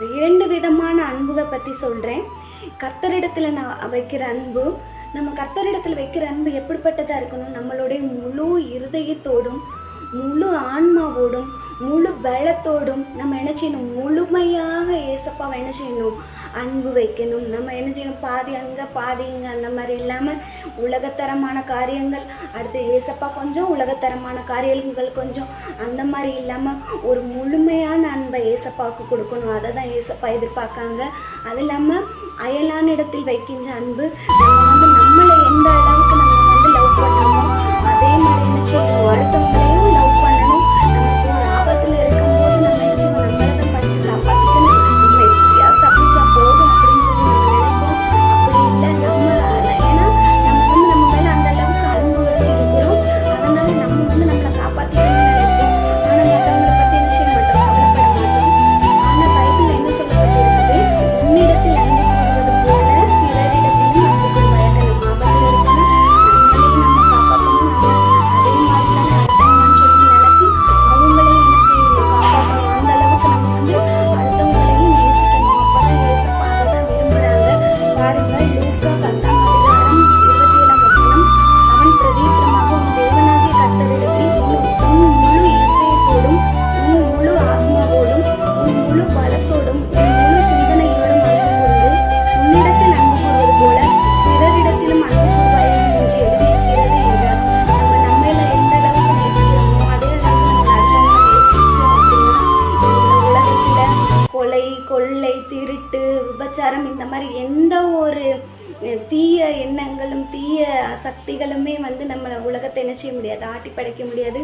இரண்டு விதமான அன்புகளை பற்றி சொல்கிறேன் கத்தரிடத்தில் நான் வைக்கிற அன்பு நம்ம கத்தரிடத்தில் வைக்கிற அன்பு எப்படிப்பட்டதாக இருக்கணும்? நம்மளுடைய முழு இருதயத்தோடும் முழு ஆன்மாவோடும் பலத்தோடும் நம்ம என்ன செய்யணும்? முழுமையாக ஏசப்பாவை என்ன செய்யணும்? அன்பு வைக்கணும். நம்ம என்ன செய்யணும்? பாதி அங்கே பாதி இங்கே அந்த மாதிரி இல்லாமல் உலகத்தரமான காரியங்கள் அடுத்து ஏசப்பா கொஞ்சம் உலகத்தரமான காரியங்கள் கொஞ்சம் அந்த மாதிரி இல்லாமல் ஒரு முழுமையான அன்பை ஏசப்பாவுக்கு கொடுக்கணும். அதை தான் ஏசப்பா எதிர்பார்க்காங்க. அது இல்லாமல் அயலான இடத்தில் வைக்கின்ற அன்பு நம்ம வந்து நம்மளை எந்த அளவு கொள்ளை திருட்டு விபச்சாரம் இந்த மாதிரி எந்த ஒரு தீய எண்ணங்களும் தீய சக்திகளுமே வந்து நம்மளை உலகத்தை என்ன செய்ய முடியாது ஆட்டி படைக்க முடியாது.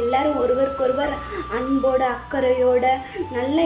எல்லாரும் ஒருவருக்கொருவர் அன்போட அக்கறையோட நல்ல